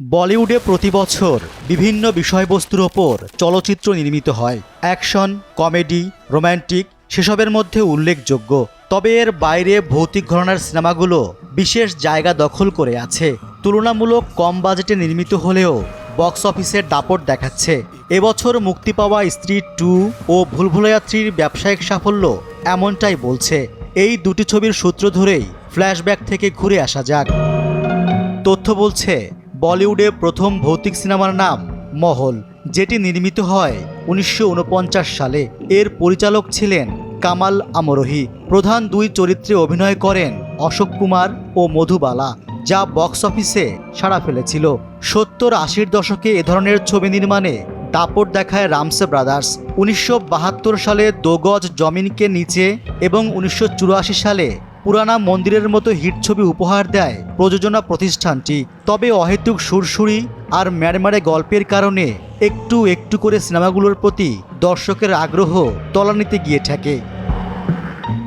বলিউডে প্রতি বছর বিভিন্ন বিষয়বস্তুর ওপর চলচ্চিত্র নির্মিত হয়। অ্যাকশন, কমেডি, রোম্যান্টিক সেসবের মধ্যে উল্লেখযোগ্য। তবে এর বাইরে ভৌতিক ঘটনার সিনেমাগুলো বিশেষ জায়গা দখল করে আছে। তুলনামূলক কম বাজেটে নির্মিত হলেও বক্স অফিসের দাপট দেখাচ্ছে। এবছর মুক্তি পাওয়া স্ত্রী টু ও ভুলভুলাইয়া থ্রির ব্যবসায়িক সাফল্য এমনটাই বলছে। এই দুটি ছবির সূত্র ধরেই ফ্ল্যাশব্যাক থেকে ঘুরে আসা যাক। তথ্য বলছে বলিউডে প্রথম ভৌতিক সিনেমার নাম মহল, যেটি নির্মিত হয় উনিশশো উনপঞ্চাশ সালে। এর পরিচালক ছিলেন কামাল আমরোহি। প্রধান দুই চরিত্রে অভিনয় করেন অশোক কুমার ও মধুবালা যা বক্স অফিসে সাড়া ফেলেছিল। সত্তর আশির দশকে এ ধরনের ছবি নির্মাণে দাপট দেখায় রামসে ব্রাদার্স। উনিশশো বাহাত্তর সালে দোগজ জমিনকে নিচে এবং উনিশশো চুরাশি সালে পুরানা মন্দিরের মতো হিট ছবি উপহার দেয় প্রযোজনা প্রতিষ্ঠানটি। তবে অহেতুক সুরসুরি আর ম্যারমারে গল্পের কারণে একটু একটু করে সিনেমাগুলোর প্রতি দর্শকের আগ্রহ তলানিতে গিয়ে ঠেকে।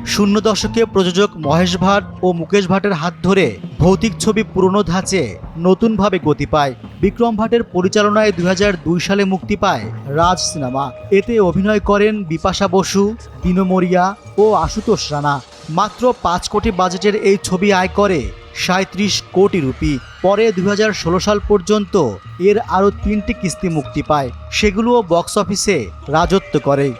শূন্য দশকে প্রযোজক মহেশ ভাট ও মুকেশ ভাটের হাত ধরে ভৌতিক ছবি পুরনো ধাঁচে নতুনভাবে গতি পায়। বিক্রম ভাটের পরিচালনায় দুই হাজার দুই সালে মুক্তি পায় রাজ সিনেমা। এতে অভিনয় করেন বিপাশা বসু, দিনো মরিয়া ও আশুতোষ রানা। মাত্র পাঁচ কোটি বাজেটের এই ছবি আয় করে সাঁত্রিশ কোটি রুপি। পরে দু হাজার ষোলো সাল পর্যন্ত এর আরও তিনটি কিস্তি মুক্তি পায়। সেগুলোও বক্স অফিসে রাজত্ব করে।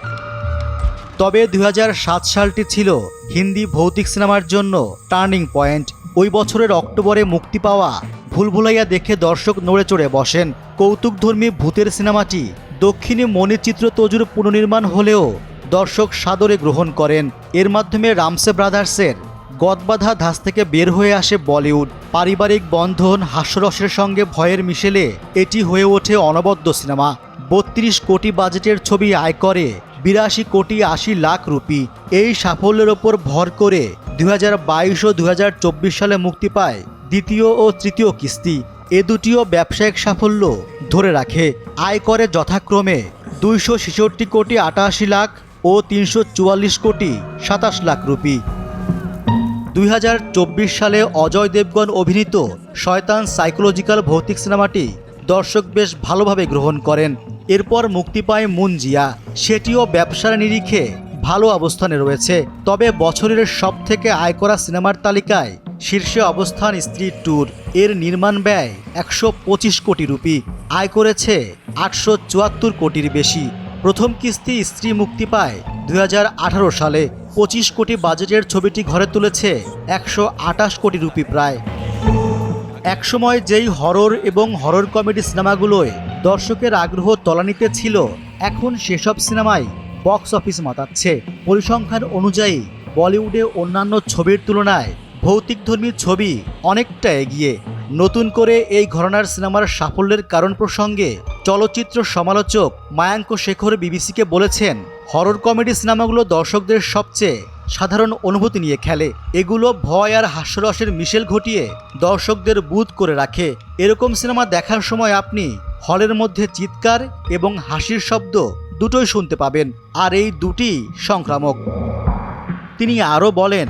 তবে দু হাজার সাত সালটি ছিল হিন্দি ভৌতিক সিনেমার জন্য টার্নিং পয়েন্ট। ওই বছরের অক্টোবরে মুক্তি পাওয়া ভুলভুলাইয়া দেখে দর্শক নড়ে চড়ে বসেন। কৌতুকধর্মী ভূতের সিনেমাটি দক্ষিণী মণিচিত্র তজুর পুনর্নির্মাণ হলেও দর্শক সাদরে গ্রহণ করেন। এর মাধ্যমে রামসে ব্রাদার্সের গদবাধা ধাস থেকে বের হয়ে আসে বলিউড। পারিবারিক বন্ধন হাস্যরসের সঙ্গে ভয়ের মিশেলে এটি হয়ে ওঠে অনবদ্য সিনেমা। বত্রিশ কোটি বাজেটের ছবি আয় করে বিরাশি কোটি আশি লাখ রুপি। এই সাফল্যের ওপর ভর করে দু হাজার বাইশ ও দু হাজার চব্বিশ সালে মুক্তি পায় দ্বিতীয় ও তৃতীয় কিস্তি। এ দুটিও ব্যবসায়িক সাফল্য ধরে রাখে। আয় করে যথাক্রমে দুইশো ছেষট্টি কোটি আটাশি লাখ ও তিনশো চুয়াল্লিশ কোটি সাতাশ লাখ রুপি। দুই হাজার চব্বিশ সালে অজয় দেবগন অভিনীত শয়তান সাইকোলজিক্যাল ভৌতিক সিনেমাটি দর্শক বেশ ভালোভাবে গ্রহণ করেন। এরপর মুক্তি পায় মুনজিয়া সেটিও ব্যবসার নিরিখে ভালো অবস্থানে রয়েছে। তবে বছরের সব থেকে আয় করা সিনেমার তালিকায় শীর্ষে অবস্থান স্ত্রী ট্যুর। এর নির্মাণ ব্যয় একশো পঁচিশ কোটি রুপি। আয় করেছে আটশো চুয়াত্তর কোটির বেশি। প্রথম কিস্তি স্ত্রী মুক্তি পায়। দুই হাজার আঠারো সালে পঁচিশ কোটি বাজেটের ছবিটি ঘরে তুলেছে একশো আটাশ কোটি রুপি প্রায়। একসময় যেই হরর এবং হরর কমেডি সিনেমাগুলোয় দর্শকের আগ্রহ তলানিতে ছিল, এখন সেসব সিনেমাই বক্স অফিস মাতাচ্ছে। পরিসংখ্যান অনুযায়ী, বলিউডে অন্যান্য ছবির তুলনায় ভৌতিকধর্মী ছবি অনেকটা এগিয়ে। নতুন করে এই ঘরানার সিনেমার সাফল্যের কারণ প্রসঙ্গে চলচ্চিত্র সমালোচক মায়াঙ্ক শেখর বিবিসিকে বলেছেন, হরর কমেডি সিনেমাগুলো দর্শকদের সবচেয়ে সাধারণ অনুভূতি নিয়ে খেলে। এগুলো ভয় আর হাস্যরসের মিশেল ঘটিয়ে দর্শকদের বুধ করে রাখে। এরকম সিনেমা দেখার সময় আপনি হলের মধ্যে চিৎকার এবং হাসির শব্দ দুটোই শুনতে পাবেন, আর এই দুটি সংক্রামক। তিনি আরও বলেন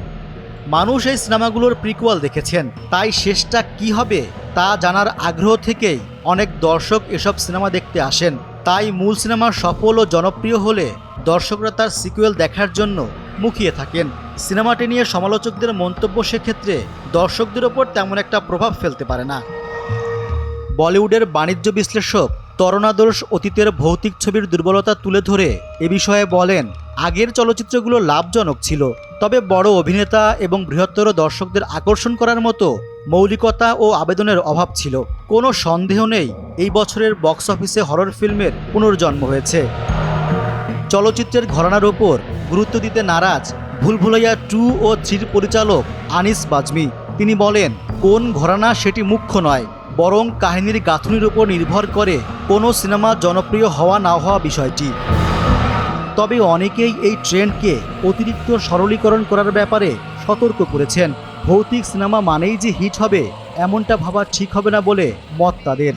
মানুষ এই সিনেমাগুলোর প্রিকুয়াল দেখেছেন। তাই শেষটা কি হবে তা জানার আগ্রহ থেকেই অনেক দর্শক এসব সিনেমা দেখতে আসেন। তাই মূল সিনেমা সফল ও জনপ্রিয় হলে দর্শকরা তার সিকুয়েল দেখার জন্য মুখিয়ে থাকেন। সিনেমাটি নিয়ে সমালোচকদের মন্তব্য সেক্ষেত্রে দর্শকদের ওপর তেমন একটা প্রভাব ফেলতে পারে না। বলিউডের বাণিজ্য বিশ্লেষক তরণাদর্শ অতীতের ভৌতিক ছবির দুর্বলতা তুলে ধরে এ বিষয়ে বলেন আগের চলচ্চিত্রগুলো লাভজনক ছিল, তবে বড় অভিনেতা এবং বৃহত্তর দর্শকদের আকর্ষণ করার মতো মৌলিকতা ও আবেদনের অভাব ছিল। কোনো সন্দেহ নেই, এই বছরের বক্স অফিসে হরর ফিল্মের পুনর্জন্ম হয়েছে। চলচ্চিত্রের ঘরানার ওপর গুরুত্ব দিতে নারাজ, ভুলভুলাইয়া টু ও থ্রির পরিচালক আনিস বাজমি। তিনি বলেন, কোন ঘরানা সেটি মুখ্য নয়, বরং কাহিনীর গাঁথনির উপর নির্ভর করে কোনো সিনেমা জনপ্রিয় হওয়া না হওয়া বিষয়টি। তবে অনেকেই এই ট্রেন্ডকে অতিরিক্ত সরলীকরণ করার ব্যাপারে সতর্ক করেছেন। ভৌতিক সিনেমা মানেই যে হিট হবে, এমনটা ভাবা ঠিক হবে না বলে মত তাদের।